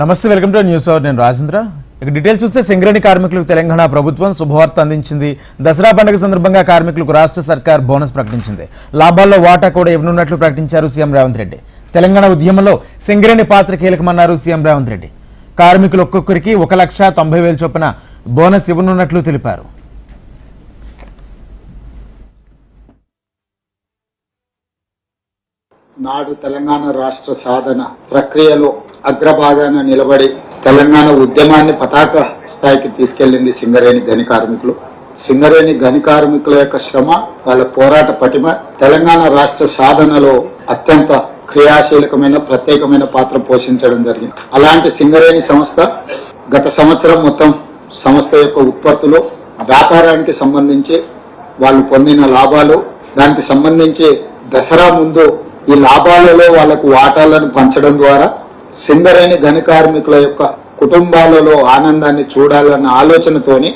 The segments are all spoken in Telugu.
నమస్తే వెల్కమ్ టు న్యూస్ అవర్. నేను రాజేంద్ర. ఇక డీటెయిల్స్ చూస్తే సింగరేణి కార్మికులకు తెలంగాణ ప్రభుత్వం శుభవార్త అందించింది. దసరా పండుగ సందర్భంగా కార్మికులకు రాష్ట్ర సర్కార్ బోనస్ ప్రకటించింది. లాభాల్లో వాటా కూడా ఇవ్వనున్నట్లు ప్రకటించారు సీఎం రేవంత్ రెడ్డి. తెలంగాణ ఉద్యమంలో సింగరేణి పాత్ర కీలకమన్నారు సీఎం రేవంత్ రెడ్డి. కార్మికులు ఒక్కొక్కరికి ఒక లక్ష తొంభై వేల చొప్పున బోనస్ ఇవ్వనున్నట్లు తెలిపారు. నాడు తెలంగాణ రాష్ట్ర సాధన ప్రక్రియలో అగ్రభాగాన నిలబడి తెలంగాణ ఉద్యమాన్ని పతాక స్థాయికి తీసుకెళ్ళింది సింగరేణి గని కార్మికులు. సింగరేణి గని కార్మికుల యొక్క శ్రమ వాళ్ళ పోరాట పటిమ తెలంగాణ రాష్ట్ర సాధనలో అత్యంత క్రియాశీలకమైన ప్రత్యేకమైన పాత్ర పోషించడం జరిగింది. అలాంటి సింగరేణి సంస్థ గత సంవత్సరం మొత్తం సంస్థ యొక్క ఉత్పత్తులు వ్యాపారానికి సంబంధించి వాళ్ళు పొందిన లాభాలు దానికి సంబంధించి దసరా ముందు ఈ లాభాలలో వాళ్ళకు వాటాలను పంచడం ద్వారా సింగరేణి ధని కార్మికుల యొక్క కుటుంబాలలో ఆనందాన్ని చూడాలన్న ఆలోచనతోని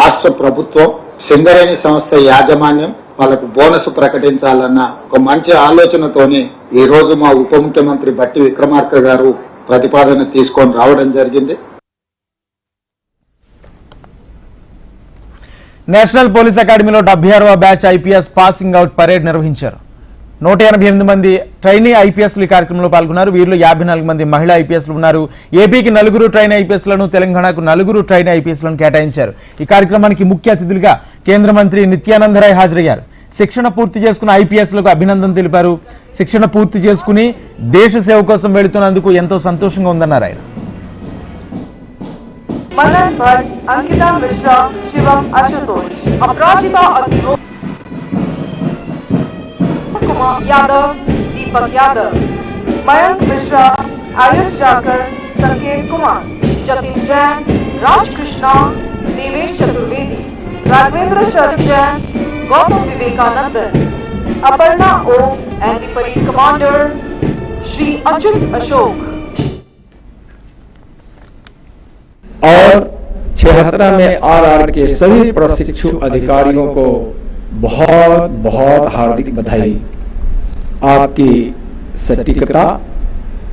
రాష్ట్ర ప్రభుత్వం సింగరేణి సంస్థ యాజమాన్యం వాళ్ళకు బోనస్ ప్రకటించాలన్న ఒక మంచి ఆలోచనతోని ఈ రోజు మా ఉప ముఖ్యమంత్రి బట్టి విక్రమార్క గారు ప్రతిపాదన తీసుకొని రావడం జరిగింది. నేషనల్ పోలీస్ అకాడమీలో డెబ్బై ఆరవ batch IPS passing out parade నిర్వహించారు. నూట ఎనభై ఎనిమిది మంది ట్రైనీ ఐపీఎస్లు ఈ కార్యక్రమంలో పాల్గొన్నారు. వీరిలో యాభై నాలుగు మంది మహిళా ఐపీఎస్లు ఉన్నారు. ఏపీకి నలుగురు ట్రైన్ ఐపీఎస్లను తెలంగాణకు నలుగురు ట్రైన్ ఐపీఎస్లను కేటాయించారు. ఈ కార్యక్రమానికి ముఖ్య అతిథులుగా కేంద్ర మంత్రి నిత్యానందరాయ్ హాజరయ్యారు. శిక్షణ పూర్తి చేసుకున్న ఐపీఎస్లకు అభినందన తెలిపారు. శిక్షణ పూర్తి చేసుకుని దేశ సేవ కోసం వెళుతున్నందుకు ఎంతో సంతోషంగా ఉందన్నారు ఆయన. అంకిత మిశ్రా శివం Ashutosh. Yadav, Deepak Yadav. Mayank Mishra, Ayush Jakhar Sanket Kumar. Jatin Jain Rajkrishna Devesh Chaturvedi. Raghavendra Sharad Jain, Gautam Vivekanandan. Aparna O and parade commander, Shri Achyut Ashok. और छिहत्तरा में आरआर के सभी प्रशिक्षु अधिकारियों को बहुत बहुत हार्दिक बधाई। आपकी सटीकता,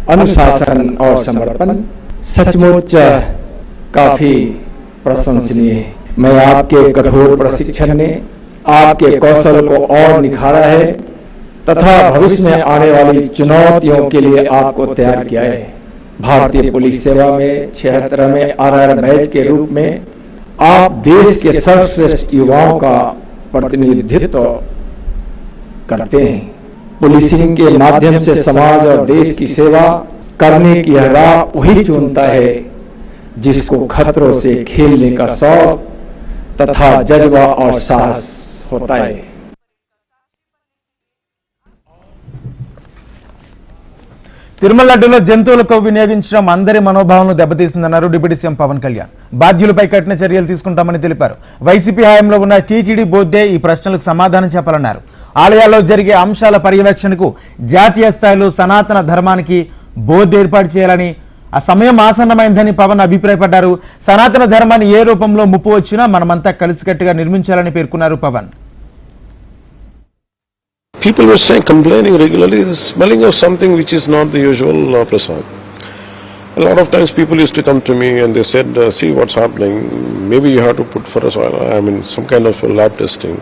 अनुशासन और समर्पण सचमुच काफ़ी प्रशंसनीय मैं आपके कठोर प्रशिक्षण ने आपके कौशल को और निखारा है तथा भविष्य में आने वाली चुनौतियों के लिए आपको तैयार किया है। भारतीय पुलिस सेवा में छिहत्तर में, आर आर बैच के रूप में आप देश के सर्वश्रेष्ठ युवाओं का प्रतिनिधित्व करते हैं। पुलिसिंग के माध्यम से समाज और देश की सेवा करने की यह राह वही चुनता है जिसको खतरों से खेलने का शौक तथा जज्बा और साहस होता है తిరుమల లడ్డూలో జంతువులకు వినియోగించడం అందరి మనోభావాలను దెబ్బతీసిందన్నారు డిప్యూటీ సీఎం పవన్ కళ్యాణ్ బాధ్యులపై కఠిన చర్యలు తీసుకుంటామని తెలిపారు వైసీపీ హయాంలో ఉన్న టీటీడీ బోర్డే ఈ ప్రశ్నలకు సమాధానం చెప్పాలన్నారు ఆలయాల్లో జరిగే అంశాల పర్యవేక్షణకు జాతీయ స్థాయిలో సనాతన ధర్మానికి బోర్డు ఏర్పాటు చేయాలని ఆ సమయం ఆసన్నమైందని పవన్ అభిప్రాయపడ్డారు సనాతన ధర్మాన్ని ఏ రూపంలో ముప్పు వచ్చినా మనమంతా కలిసికట్టుగా నిర్మించాలని పేర్కొన్నారు Pawan people were saying, complaining regularly, the smelling of something which is not the usual uh, prasad. A lot of times people used to come to me and they said, uh, see what's happening, maybe you have to put for a soil, I mean, some kind of a lab testing.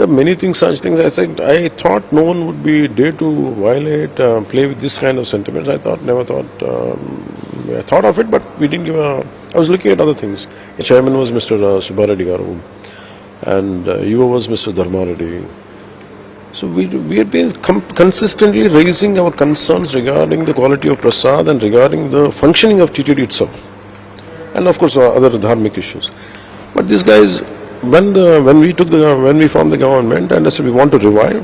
There are many things, such things. I said, I thought no one would be dare to violate, uh, play with this kind of sentiments. I thought, never thought, um, I thought of it, but we didn't give a. I was looking at other things. The chairman was Mr. Uh, Subbareddy Garu, and uh, you was Mr. Dharmareddy. So we, we have been consistently raising our concerns regarding the quality of prasad and regarding the functioning of TTD itself, and of course uh, other dharmic issues. But these guys, when the when we took the when we formed the government and I said we want to revive,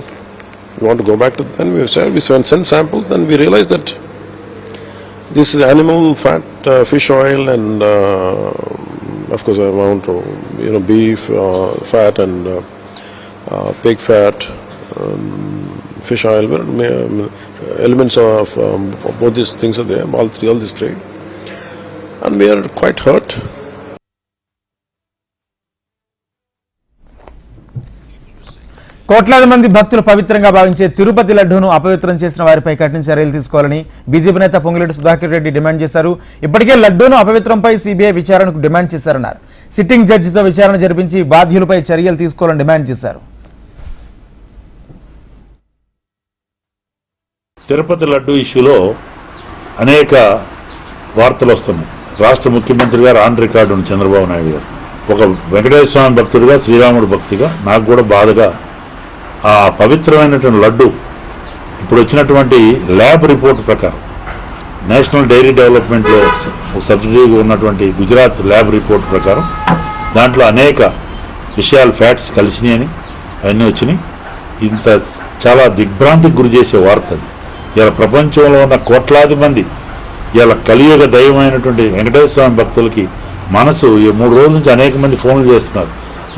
we want to go back to then we said we sent samples and we realized that this is animal fat, uh, fish oil, and uh, of course want to you know beef uh, fat and uh, uh, pig fat, um, fish oil, elements of um, both these things are there, all three, all these three. And we are quite hurt. కోట్లాది మంది భక్తులు పవిత్రంగా భావించే తిరుపతి లడ్డూను అపవిత్రం చేసిన వారిపై కఠిన చర్యలు తీసుకోవాలని బీజేపీ నేత పొంగులేటి సుధాకర్ రెడ్డి డిమాండ్ చేశారు. ఇప్పటికే లడ్డూను అపవిత్రంపై సీబీఐ విచారణకు డిమాండ్ చేశారన్నారు. సిట్టింగ్ జడ్జితో విచారణ జరిపించి బాధ్యులపై చర్యలు తీసుకోవాలని డిమాండ్ చేశారు. తిరుపతి లడ్డు ఇష్యూలో అనేక వార్తలు వస్తున్నాయి. రాష్ట్ర ముఖ్యమంత్రి గారు ఆన్ రికార్డు చంద్రబాబు నాయుడు గారు. ఒక వెంకటేశ్వర స్వామి భక్తుడిగా శ్రీరాముడు భక్తిగా నాకు కూడా బాధగా ఆ పవిత్రమైనటువంటి లడ్డు ఇప్పుడు వచ్చినటువంటి ల్యాబ్ రిపోర్ట్ ప్రకారం నేషనల్ డైరీ డెవలప్మెంట్లో సబ్సిడీగా ఉన్నటువంటి గుజరాత్ ల్యాబ్ రిపోర్ట్ ప్రకారం దాంట్లో అనేక విషయాలు ఫ్యాట్స్ కలిసినాయని అవన్నీ వచ్చినాయి. ఇంత చాలా దిగ్భ్రాంతికి గురి చేసే వార్త అది. ఇలా ప్రపంచంలో ఉన్న కోట్లాది మంది ఇలా కలియుగ దైవమైనటువంటి వెంకటేశ్వర స్వామి భక్తులకి మనసు ఈ మూడు రోజుల నుంచి అనేక మంది ఫోన్లు చేస్తున్నారు.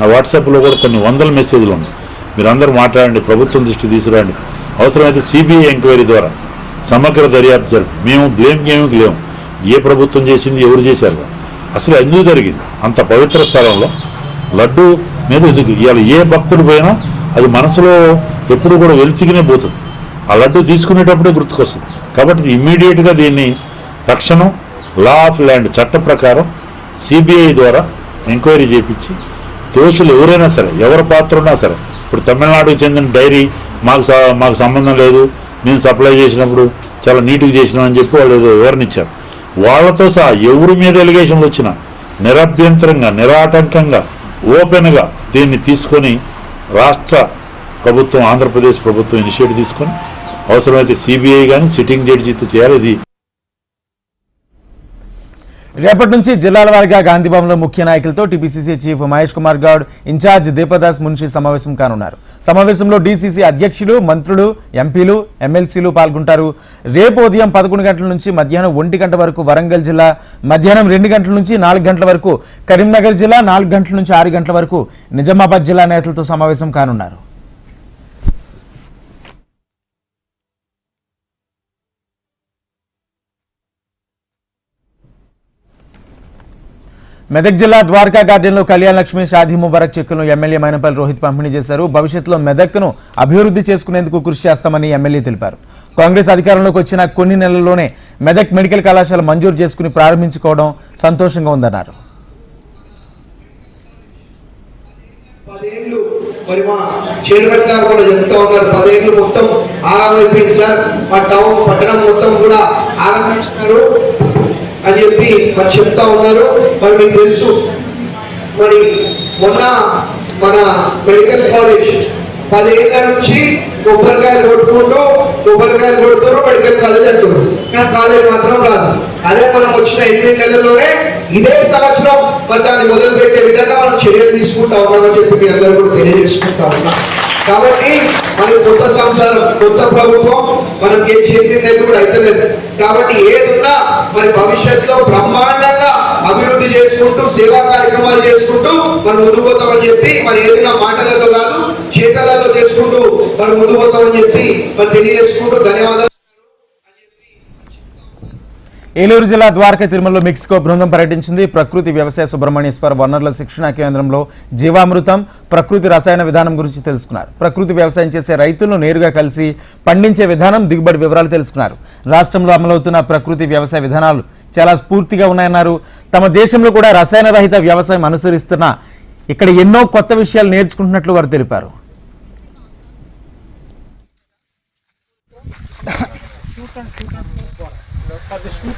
నా వాట్సాప్లో కూడా కొన్ని వందల మెసేజ్లు ఉన్నాయి. మీరందరూ మాట్లాడండి ప్రభుత్వం దృష్టి తీసుకురండి. అవసరమైతే సిబిఐ ఎంక్వైరీ ద్వారా సమగ్ర దర్యాప్తు జరుపు మేము బ్లేమ్ గేమ్కి లేము. ఏ ప్రభుత్వం చేసింది ఎవరు చేశారు? అసలు ఎందుకు జరిగింది? అంత పవిత్ర స్థలంలో లడ్డు మీద ఎందుకు? ఇవాళ ఏ భక్తుడు పోయినా అది మనసులో ఎప్పుడు కూడా వెలితికినే పోతుంది. ఆ లడ్డు తీసుకునేటప్పుడే గుర్తుకొస్తుంది. కాబట్టి ఇమ్మీడియట్గా దీన్ని తక్షణం లా ఆఫ్ ల్యాండ్ చట్ట ప్రకారం సిబిఐ ద్వారా ఎంక్వైరీ చేపించి దోషులు ఎవరైనా సరే ఎవరి పాత్ర ఉన్నా సరే ఇప్పుడు తమిళనాడుకు చెందిన డైరీ మాకు స- మాకు సంబంధం లేదు మేము సప్లై చేసినప్పుడు చాలా నీట్గా చేసినామని చెప్పి వాళ్ళు ఏదో వివరణిచ్చారు వాళ్ళతో సహా ఎవరి మీద ఎలిగేషన్లు వచ్చినా నిరభ్యంతరంగా నిరాటంకంగా ఓపెన్గా దీన్ని తీసుకొని రాష్ట్ర ప్రభుత్వం ఆంధ్రప్రదేశ్ ప్రభుత్వం ఇనిషియేటివ్ తీసుకొని అవసరమైతే సిబిఐ కానీ సిట్టింగ్ జడ్జితో చేయాలి. ఇది రేపటి నుంచి జిల్లాల వారిగా గాంధీభవన్లో ముఖ్య నాయకులతో TPCC chief Mahesh Kumar Goud in charge Deepa Das Munshi సమావేశం కానున్నారు. సమావేశంలో డీసీసీ అధ్యక్షులు మంత్రులు ఎంపీలు ఎమ్మెల్సీలు పాల్గొంటారు. రేపు ఉదయం పదకొండు గంటల నుంచి మధ్యాహ్నం ఒంటి గంట వరకు వరంగల్ జిల్లా మధ్యాహ్నం రెండు గంటల నుంచి నాలుగు గంటల వరకు కరీంనగర్ జిల్లా నాలుగు గంటల నుంచి ఆరు గంటల వరకు నిజామాబాద్ జిల్లా నేతలతో సమావేశం కానున్నారు. మెదక్ జిల్లా ద్వారకా గార్డెన్లో కళ్యాణ లక్ష్మి షాదీ ముబారక్ చెక్కులను ఎమ్మెల్యే మైనపల్లి రోహిత్ పంపిణీ చేశారు. భవిష్యత్తులో మెదక్ను అభివృద్ధి చేసుకునేందుకు కృషి చేస్తామని ఎమ్మెల్యే తెలిపారు. కాంగ్రెస్ అధికారంలోకి వచ్చిన కొన్ని నెలల్లోనే మెదక్ మెడికల్ కళాశాల మంజూరు చేసుకుని ప్రారంభించుకోవడం సంతోషంగా ఉందన్నారు. మరి మా చైర్మన్ గారు కూడా చెప్తా ఉన్నారు. పదేళ్ళు మొత్తం ఆగమైపోయింది సార్. మా టౌన్ పట్టణం మొత్తం కూడా ఆరంభిస్తున్నారు అని చెప్పి మరి చెప్తా ఉన్నారు. మరి మీకు తెలుసు మరి మొన్న మన మెడికల్ కాలేజ్ పదిహేళ్ళ నుంచి కొబ్బరికాయలు కొట్టుకుంటూ కొబ్బరికాయలు కొడుతున్నారు మెడికల్ కాలేజ్ అంటున్నారు. కానీ కాలేజ్ మాత్రం రాదు. అదే మనం వచ్చిన ఎనిమిది నెలల్లోనే ఇదే సంవత్సరం మరి దాన్ని మొదలు పెట్టే విధంగా మనం చర్యలు తీసుకుంటా ఉన్నామని చెప్పి మీ అందరూ కూడా తెలియజేసుకుంటా ఉన్నాం. కాబట్టి మనకి కొత్త సంవత్సరం కొత్త ప్రభుత్వం మనం ఏం చెప్పింది నెలలు కూడా అయితలేదు. కాబట్టి ఏదున్నా మరి భవిష్యత్తులో బ్రహ్మాండంగా అభివృద్ధి చేసుకుంటూ సేవా కార్యక్రమాలు చేసుకుంటూ మనం ముందుకు పోతామని చెప్పి మరి ఏదైనా మాటలలో కాదు చేతలలో చేసుకుంటూ మరి ముందుకు పోతామని చెప్పి మరి తెలియజేసుకుంటూ ధన్యవాదాలు ఏలూరు జిల్లా ద్వారకా తిరుమలలో మెక్సికో బృందం పర్యటించింది. ప్రకృతి వ్యవసాయ సుబ్రహ్మణ్యేశ్వర వనరుల శిక్షణ కేంద్రంలో జీవామృతం ప్రకృతి రసాయన విధానం గురించి తెలుసుకున్నారు. ప్రకృతి వ్యవసాయం చేసే రైతులను నేరుగా కలిసి పండించే విధానం దిగుబడి వివరాలు తెలుసుకున్నారు. రాష్ట్రంలో అమలవుతున్న ప్రకృతి వ్యవసాయ విధానాలు చాలా స్ఫూర్తిగా ఉన్నాయన్నారు. తమ దేశంలో కూడా రసాయన రహిత వ్యవసాయం అనుసరిస్తున్న ఇక్కడ ఎన్నో కొత్త విషయాలు నేర్చుకుంటున్నట్లు వారు తెలిపారు.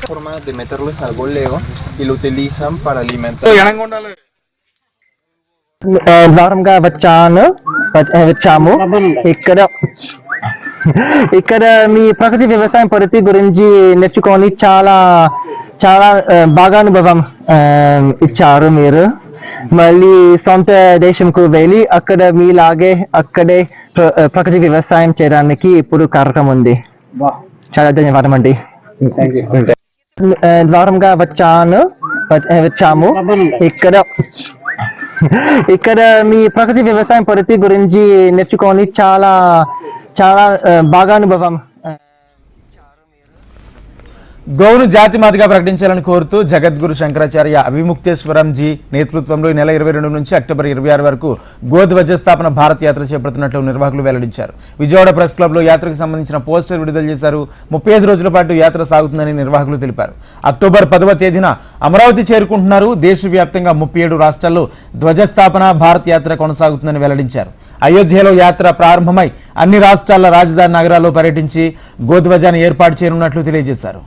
Forma de meterlos al goleo y lo utilizan para alimentar. ఆ, ద్వారంగా వచ్చాను వచ్చాము ఇక్కడ ఇక్కడ మీ ప్రకృతి వ్యవసాయం పద్ధతి గురించి నేర్చుకొని చాలా చాలా ఆ, బాగా అనుభవం ఆ, ఇచ్చారు మీరు. మళ్ళీ సొంత దేశంకు వెళ్ళి అక్కడ మీలాగే అక్కడే ప్ర- ప్రకృతి వ్యవసాయం చేయడానికి ఇప్పుడు కార్యక్రమం ఉంది. చాలా ధన్యవాదం అండి. ద్వారంగా వచ్చాను. వచ్చాము. ఇక్కడ ఇక్కడ మీ ప్రకృతి వ్యవసాయం పద్ధతి గురించి నేర్చుకొని చాలా చాలా బాగా అనుభవం గౌను జాతి మాతగా ప్రకటించాలని కోరుతూ జగద్గురు శంకరాచార్య అవిముక్తేశ్వరంజీ నేతృత్వంలో ఈ నెల ఇరవై రెండు నుంచి అక్టోబర్ ఇరవై ఆరు వరకు గోధ్వజస్థాపన భారత్ యాత్ర చేపడుతున్నట్లు నిర్వాహకులు వెల్లడించారు. విజయవాడ ప్రెస్ క్లబ్లో యాత్రకు సంబంధించిన పోస్టర్ విడుదల చేశారు. ముప్పై ఐదు రోజుల పాటు యాత్ర సాగుతుందని నిర్వాహకులు తెలిపారు. అక్టోబర్ పదవ తేదీన అమరావతి చేరుకుంటున్నారు. దేశవ్యాప్తంగా ముప్పై ఏడు రాష్ట్రాల్లో ధ్వజస్థాపన భారత్ యాత్ర కొనసాగుతుందని వెల్లడించారు. అయోధ్యలో యాత్ర ప్రారంభమై అన్ని రాష్ట్రాల రాజధాని నగరాల్లో పర్యటించి గోధ్వజాన్ని ఏర్పాటు చేయనున్నట్లు తెలియజేశారు.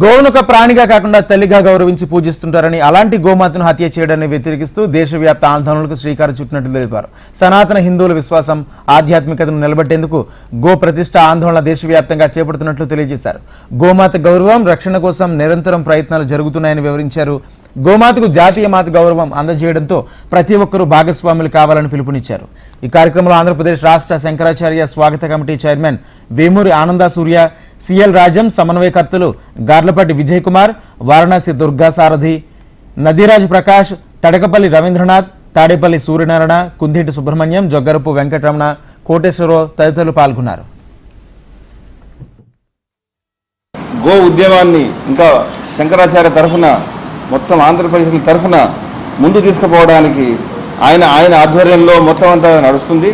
గోవును ఒక ప్రాణిగా కాకుండా తల్లిగా గౌరవించి పూజిస్తుంటారని అలాంటి గోమాతను హత్య చేయడాన్ని వ్యతిరేకిస్తూ దేశవ్యాప్త ఆందోళనలకు శ్రీకారం చుట్టినట్లు తెలిపారు. సనాతన హిందువుల విశ్వాసం ఆధ్యాత్మికతను నిలబెట్టేందుకు గో ప్రతిష్ట ఆందోళన దేశవ్యాప్తంగా చేపడుతున్నట్లు తెలియజేశారు. గోమాత గౌరవం రక్షణ కోసం నిరంతరం ప్రయత్నాలు జరుగుతున్నాయని వివరించారు గోమాతకు జాతీయ మాత గౌరవం అందజేయడంతో ప్రతి ఒక్కరూ భాగస్వాములు కావాలని పిలుపునిచ్చారు. ఈ కార్యక్రమంలో ఆంధ్రప్రదేశ్ రాష్ట్ర శంకరాచార్య స్వాగత committee chairman Vemuri Ananda Surya CL Rajam సమన్వయకర్తలు Garlapati Vijay Kumar Varanasi Durga Sarathi Nadiraj Prakash Tadakapalli Ravindranath Tadepalli Suryanarayana Kunditi Subrahmanyam Joggarapu Venkataramana Koteswararao తదితరులు పాల్గొన్నారు. గో ఉద్యమాన్ని ఇంకా శంకరాచార్య తరఫున మొత్తం ఆంధ్రప్రదేశ్ తరఫున ముందు తీసుకుపోవడానికి ఆయన ఆయన ఆధ్వర్యంలో మొత్తం అంతా నడుస్తుంది.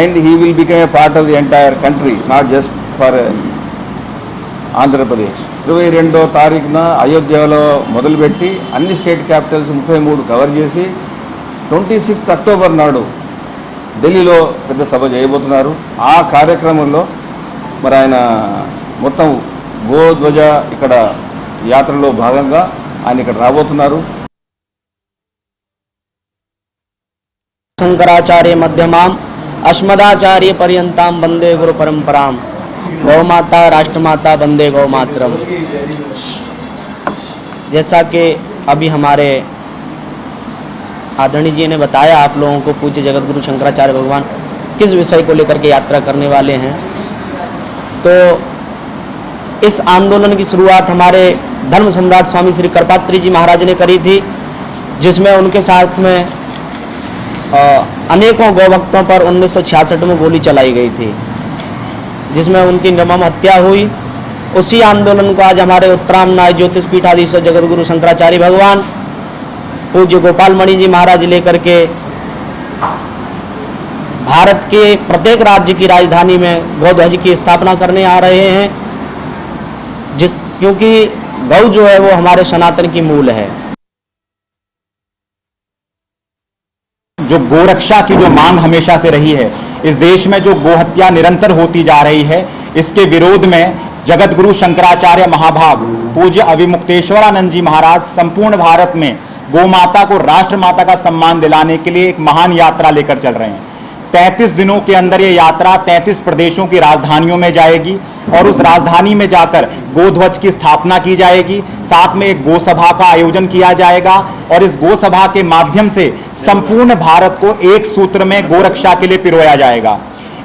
And he will become a part of the entire country not just for Andhra Pradesh. ఇరవై రెండో తారీఖున అయోధ్యలో మొదలుపెట్టి అన్ని స్టేట్ క్యాపిటల్స్ ముప్పై మూడు కవర్ చేసి ట్వంటీ సిక్స్త్ అక్టోబర్ నాడు ఢిల్లీలో పెద్ద సభ చేయబోతున్నారు. ఆ కార్యక్రమంలో మరి ఆయన మొత్తం గోధ్వజ ఇక్కడ యాత్రలో భాగంగా ఆయన ఇక్కడ రాబోతున్నారు शंकराचार्य मध्यमाम अस्मदाचार्य पर्यंताम वंदे गुरु परंपराम गौ माता राष्ट्रमाता वंदे गौ मातरम जैसा कि अभी हमारे आदरणीय जी ने बताया आप लोगों को पूज्य जगत गुरु शंकराचार्य भगवान किस विषय को लेकर के यात्रा करने वाले हैं तो इस आंदोलन की शुरुआत हमारे धर्म सम्राट स्वामी श्री कर्पात्री जी महाराज ने करी थी, जिसमें उनके साथ में अनेकों गौभक्तों पर उन्नीस सौ छियासठ में गोली चलाई गई थी, जिसमें उनकी निर्मम हत्या हुई। उसी आंदोलन को आज हमारे उत्तराम नाय ज्योतिष पीठाधीश्वर जगत गुरु शंकराचार्य भगवान, पूज्य गोपाल मणि जी महाराज लेकर के भारत के प्रत्येक राज्य की राजधानी में गौध्वज की स्थापना करने आ रहे हैं। जिस, क्योंकि गौ जो है वो हमारे सनातन की मूल है। जो गोरक्षा की जो मांग हमेशा से रही है, इस देश में जो गोहत्या निरंतर होती जा रही है, इसके विरोध में जगत गुरु शंकराचार्य महाभाग, पूज्य अभिमुक्तेश्वरानंद जी महाराज संपूर्ण भारत में गोमाता को राष्ट्र माता का सम्मान दिलाने के लिए एक महान यात्रा लेकर चल रहे हैं। तैतीस दिनों के अंदर ये यात्रा तैतीस प्रदेशों की राजधानियों में जाएगी और उस राजधानी में जाकर गोध्वज की स्थापना की जाएगी। साथ में एक गौसभा का आयोजन किया जाएगा और इस गौसभा के माध्यम से संपूर्ण भारत को एक सूत्र में गोरक्षा के लिए पिरोया जाएगा।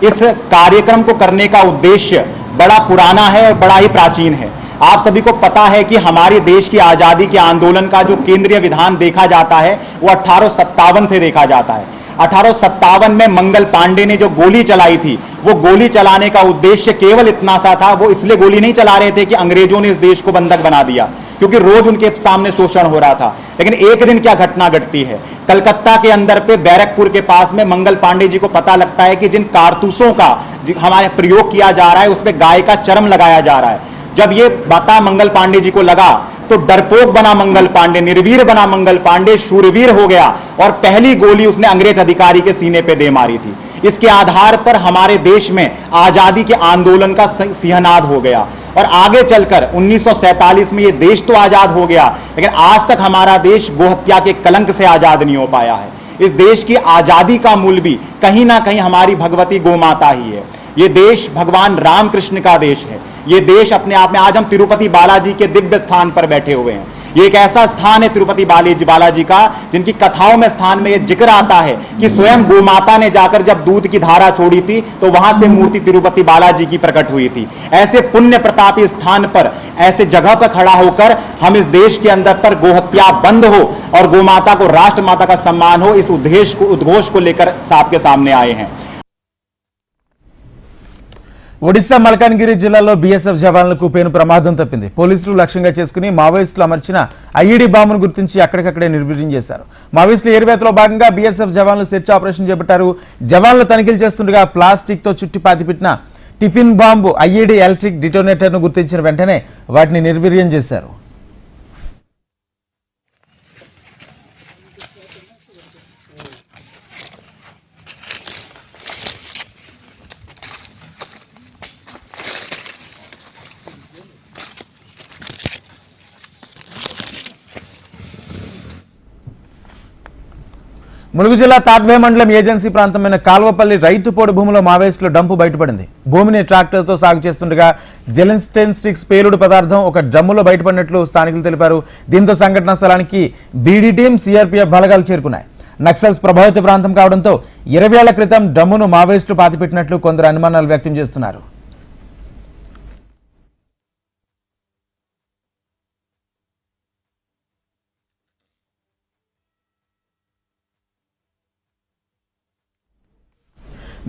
इस कार्यक्रम को करने का उद्देश्य बड़ा पुराना है और बड़ा ही प्राचीन है। आप सभी को पता है कि हमारे देश की आज़ादी के आंदोलन का जो केंद्रीय विधान देखा जाता है, वो अठारह से देखा जाता है। अठारह सौ सत्तावन में मंगल पांडे ने जो गोली चलाई थी, वो गोली चलाने का उद्देश्य केवल इतना सा था, वो इसलिए गोली नहीं चला रहे थे कि अंग्रेज़ों ने इस देश को बंधक बना दिया, क्योंकि रोज उनके सामने शोषण हो रहा था। लेकिन एक दिन क्या घटना घटती है? कलकत्ता के अंदर पे, बैरकपुर के पास में मंगल पांडे जी को पता लगता है कि जिन कारतूसों का हमारे प्रयोग किया जा रहा है, उस पर गाय का चरम लगाया जा रहा है। जब ये बता मंगल पांडे जी को लगा तो डरपोक बना मंगल पांडे, निर्वीर बना मंगल पांडे, शूरवीर हो गया, और पहली गोली उसने अंग्रेज़ अधिकारी के सीने पे दे मारी थी। इसके आधार पर हमारे देश में आज़ादी के आंदोलन का सिंहनाद हो गया। और आगे चलकर 1947 में ये देश तो आज़ाद हो गया, लेकिन आज तक हमारा देश गोहत्या के कलंक से आज़ाद नहीं हो पाया है। इस देश की आज़ादी का मूल भी कहीं ना कहीं हमारी भगवती गोमाता ही है। ये देश भगवान रामकृष्ण का देश है। ये देश अपने आप में आज हम तिरुपति बालाजी के दिव्य स्थान पर बैठे हुए हैं। ये एक ऐसा स्थान है तिरुपति बालाजी बालाजी का, जिनकी कथाओं में स्थान में ये ज़िक्र आता है कि स्वयं गोमाता ने जाकर जब दूध की धारा छोड़ी थी तो वहाँ से मूर्ति तिरुपति बालाजी की प्रकट हुई थी। ऐसे पुण्य प्रतापी स्थान पर, ऐसे जगह पर खड़ा होकर हम इस देश के अंदर पर गोहत्या बंद हो और गोमाता को राष्ट्र माता का सम्मान हो, इस उद्देश्य को उद्घोष को लेकर आपके सामने आए हैं। ఒడిశా మల్కాన్గిరి జిల్లాలో బీఎస్ఎఫ్ జవాన్లకు పేను ప్రమాదం తప్పింది. పోలీసులు లక్ష్యంగా చేసుకుని మావోయిస్టులు అమర్చిన ఐఈడీ బాంబును గుర్తించి అక్కడికక్కడే నిర్వీర్యం చేశారు. మావోయిస్టుల ఏరివేతలో భాగంగా బీఎస్ఎఫ్ జవాన్లు సెర్చ్ ఆపరేషన్ చేపట్టారు. జవాన్లు తనిఖీలు చేస్తుండగా ప్లాస్టిక్తో చుట్టి పాతిపెట్టిన టిఫిన్ బాంబు ఐఈడీ ఎలక్ట్రిక్ డిటోనేటర్ను గుర్తించిన వెంటనే వాటిని నిర్వీర్యం చేశారు. ములుగు జిల్లా తాడ్వే మండలం ఏజెన్సీ ప్రాంతమైన కాల్వపల్లి రైతు పోడు భూమిలో మావేస్టుల డంపు బయటపడింది. భూమిని ట్రాక్టర్తో సాగు చేస్తుండగా జెలిన్స్టెన్స్టిక్స్ పేలుడు పదార్థం ఒక డ్రమ్ములో బయటపడినట్లు స్థానికులు తెలిపారు. దీంతో సంఘటనా స్థలానికి బీడీ టీం సిఆర్పీఎఫ్ బలగాలు చేరుకున్నాయి. నక్సల్స్ ప్రభావిత ప్రాంతం కావడంతో ఇరవై ఏళ్ళ క్రితం డ్రమ్మును మావోయిస్టులు పాతిపెట్టినట్లు కొందరు అనుమానాలు వ్యక్తం చేస్తున్నారు.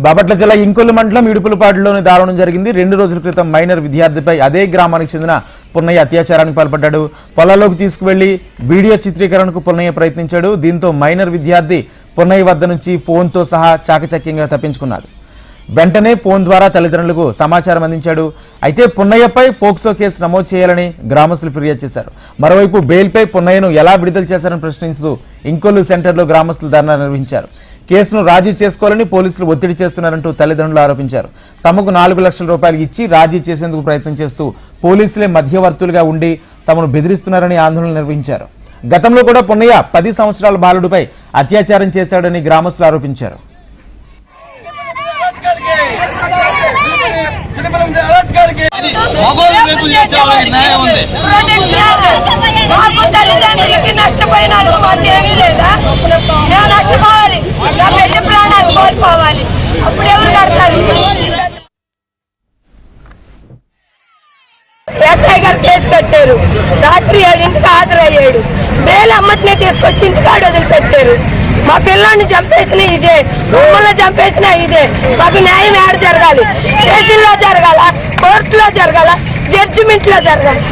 బాపట్ల జిల్లా ఇంకొల్లు మండలం ఇడుపులపాటులోని దారుణం జరిగింది. రెండు రోజుల క్రితం మైనర్ విద్యార్థిపై అదే గ్రామానికి చెందిన పున్నయ్య అత్యాచారానికి పాల్పడ్డాడు. పొలాల్లోకి తీసుకువెళ్ళి వీడియో చిత్రీకరణకు పున్నయ్య ప్రయత్నించాడు. దీంతో మైనర్ విద్యార్థి పున్నయ్య వద్ద నుంచి ఫోన్తో సహా చాకచక్యంగా తప్పించుకున్నాడు. వెంటనే ఫోన్ ద్వారా తల్లిదండ్రులకు సమాచారం అందించాడు. అయితే పున్నయ్యపై ఫోక్సో కేసు నమోదు చేయాలని గ్రామస్తులు ఫిర్యాదు చేశారు. మరోవైపు బెయిల్పై పున్నయ్యను ఎలా విడుదల చేశారని ప్రశ్నిస్తూ ఇంకొల్లు సెంటర్లో గ్రామస్తులు ధర్నా నిర్వహించారు. కేసును రాజీ చేసుకోవాలని పోలీసులు ఒత్తిడి చేస్తున్నారంటూ తల్లిదండ్రులు ఆరోపించారు. తమకు నాలుగు లక్షల రూపాయలు ఇచ్చి రాజీ చేసేందుకు ప్రయత్నం చేస్తూ పోలీసులే మధ్యవర్తులుగా ఉండి తమను బెదిరిస్తున్నారని ఆందోళన నిర్వహించారు. గతంలో కూడా పున్నయ్య పది సంవత్సరాల బాలుడిపై అత్యాచారం చేశాడని గ్రామస్తులు ఆరోపించారు. బాబు తల్లిదండ్రులకి నష్టపోయినారు ఏమీ లేదా? మేము నష్టపోవాలి? నా పెళ్ళి ప్రాణాలు కోల్పోవాలి. అప్పుడు ఎవరు కడతారు? ఎస్ఐ గారు కేసు కట్టారు. రాత్రి ఏడింటికి హాజరయ్యాడు. బేలు అమ్మటినే తీసుకొచ్చి ఇంటికాడ వదిలిపెట్టారు. మా పిల్లల్ని చంపేసిన ఇదే. మమ్మల్ని చంపేసిన ఇదే. మాకు న్యాయం ఏడ జరగాలి? స్టేషన్లో జరగాల? కోర్టులో జరగాల? జడ్జిమెంట్లో జరగాలి.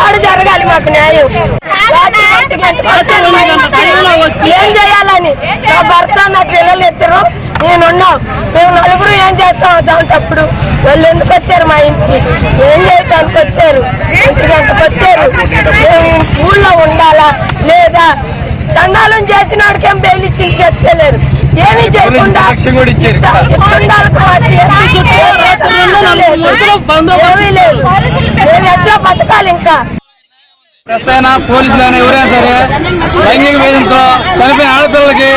ఏడ జరగాలి మాకు న్యాయం. ఏం చేయాలని? నా భర్త నా పిల్లలు ఇద్దరు నేనున్నాం. మేము నలుగురు ఏం చేస్తాం? దాంటప్పుడు వాళ్ళు ఎందుకు వచ్చారు మా ఇంటికి? ఏం చేయటానికి వచ్చారు? ఒంటి గంటకు వచ్చారు. మేము ఊళ్ళో ఉండాలా? లేదా చండాలం చేసిన వాడికేం బెయిల్ ఇచ్చి చెప్తలేరు ఏమీ చేయకుండా ఎట్లా బతకాలి ఇంకా. ప్రెస్ అయినా పోలీసులు అయినా ఎవరైనా సరే లైంగిక వేదంతో చనిపోయిన ఆడపిల్లలకి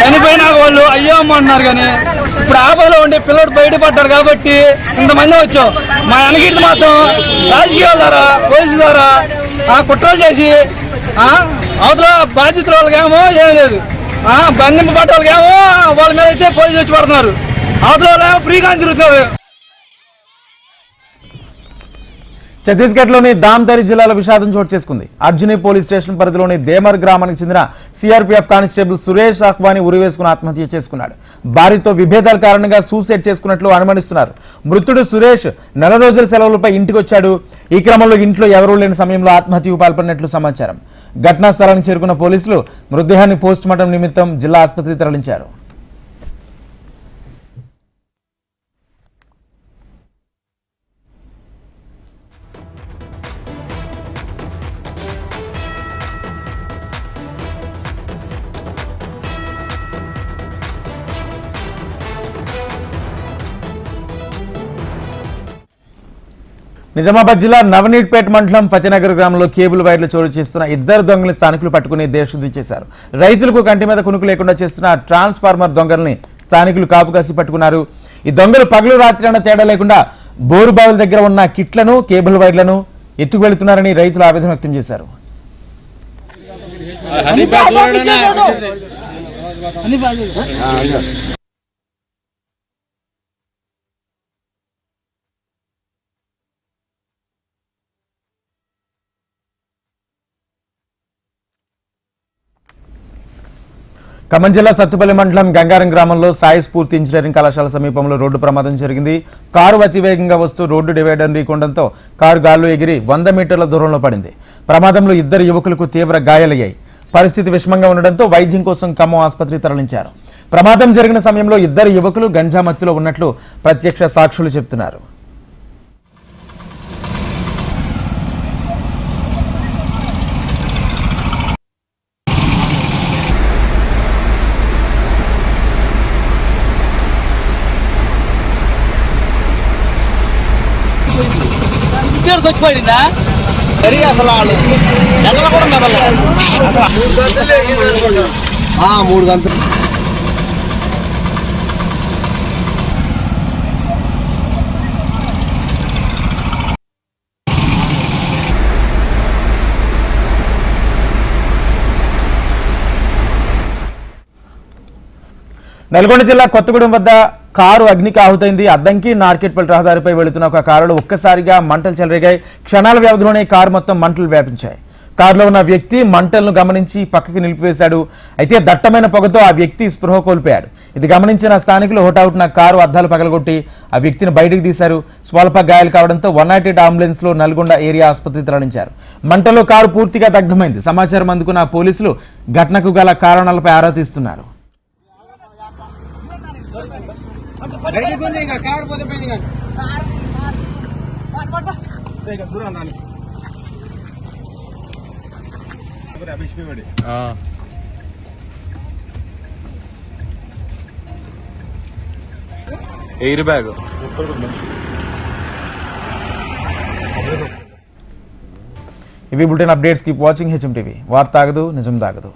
చనిపోయిన వాళ్ళు అయ్యో అమ్మ అంటున్నారు కానీ ఇప్పుడు ఆపదలో ఉండి పిల్లడు బయటపడ్డారు కాబట్టి ఇంతమంది వచ్చాం. మా వెనకీటి మాత్రం రాజకీయాల ద్వారా పోలీసుల ద్వారా ఆ కుట్రలు చేసి ఆ, అవతల బాధ్యతల వాళ్ళకేమో ఏం లేదు. ఆ, బంధింపబడ్డ వాళ్ళకేమో వాళ్ళ మీద అయితే పోలీసు వచ్చి పడుతున్నారు. అవతల ఫ్రీగా తిరుగుతున్నారు. ఛత్తీస్గఢ్లోని దామ్దరి జిల్లాలో విషాదం చోటు చేసుకుంది. అర్జుని పోలీస్ స్టేషన్ పరిధిలోని దేమర్ గ్రామానికి చెందిన సిఆర్పీఎఫ్ కానిస్టేబుల్ సురేష్ అఖ్వాని ఉరివేసుకుని ఆత్మహత్య చేసుకున్నాడు. భార్యతో విభేదాల కారణంగా సూసైడ్ చేసుకున్నట్లు అనుమానిస్తున్నారు. మృతుడు సురేష్ నెల రోజుల సెలవులపై ఇంటికి వచ్చాడు ఈ క్రమంలో ఇంట్లో ఎవరూ లేని సమయంలో ఆత్మహత్యకు పాల్పడినట్లు సమాచారం. ఘటనా స్థలానికి చేరుకున్న పోలీసులు మృతదేహాన్ని పోస్టుమార్టం నిమిత్తం జిల్లా ఆసుపత్రికి తరలించారు. నిజామాబాద్ జిల్లా నవనీట్పేట మండలం ఫతేనగర్ గ్రామంలో కేబుల్ వైర్లు చోటు చేస్తున్న ఇద్దరు దొంగల్ని స్థానికులు పట్టుకుని దేశశుద్ధి చేశారు. రైతులకు కంటి మీద కునుకు లేకుండా చేస్తున్న ట్రాన్స్ఫార్మర్ దొంగల్ని స్థానికులు కాపు కాసి పట్టుకున్నారు. ఈ దొంగలు పగలు రాత్రి అన్న తేడా లేకుండా బోరు బావుల దగ్గర ఉన్న కిట్లను కేబుల్ వైర్లను ఎత్తుకు వెళుతున్నారని రైతులు ఆవేదన వ్యక్తం చేశారు. ఖమ్మం జిల్లా సత్తుపల్లి మండలం గంగారం గ్రామంలో సాయి స్ఫూర్తి ఇంజనీరింగ్ కళాశాల సమీపంలో రోడ్డు ప్రమాదం జరిగింది. కారు అతివేగంగా వస్తూ రోడ్డు డివైడర్ ఢీకొనడంతో కారు గాల్లో ఎగిరి వంద మీటర్ల దూరంలో పడింది. ప్రమాదంలో ఇద్దరు యువకులకు తీవ్ర గాయాలయ్యాయి. పరిస్థితి విషమంగా ఉండడంతో వైద్యం కోసం ఖమ్మం ఆసుపత్రికి తరలించారు. ప్రమాదం జరిగిన సమయంలో ఇద్దరు యువకులు గంజా మత్తులో ఉన్నట్లు ప్రత్యక్ష సాక్షులు చెబుతున్నారు. మూడు గంటలు నల్గొండ జిల్లా కొత్తగూడెం వద్ద కారు అగ్నికి ఆహుతైంది అద్దంకి నార్కెట్పల్లి రహదారిపై వెళుతున్న ఒక కారులో ఒక్కసారిగా మంటలు చెలరేగాయి. క్షణాల వ్యవధిలోనే కారు మొత్తం మంటలు వ్యాపించాయి. కారులో ఉన్న వ్యక్తి మంటలను గమనించి పక్కకి నిలిపివేశాడు. అయితే దట్టమైన పొగతో ఆ వ్యక్తి స్పృహ కోల్పోయాడు. ఇది గమనించిన స్థానికులు హోటావుట్న కారు అద్దాలు పగలగొట్టి ఆ వ్యక్తిని బయటికి తీశారు. స్వల్ప గాయాలు కావడంతో వన్ నాట్ ఎయిట్ అంబులెన్స్లో నల్గొండ ఏరియా ఆసుపత్రికి తరలించారు. మంటలో కారు పూర్తిగా దగ్ధమైంది. సమాచారం అందుకున్న పోలీసులు ఘటనకు గల కారణాలపై ఆరా తీస్తున్నారు. Air bag? ఇవి bulletin updates. Keep watching HM TV. వార్త ఆగదు నిజం దాగదు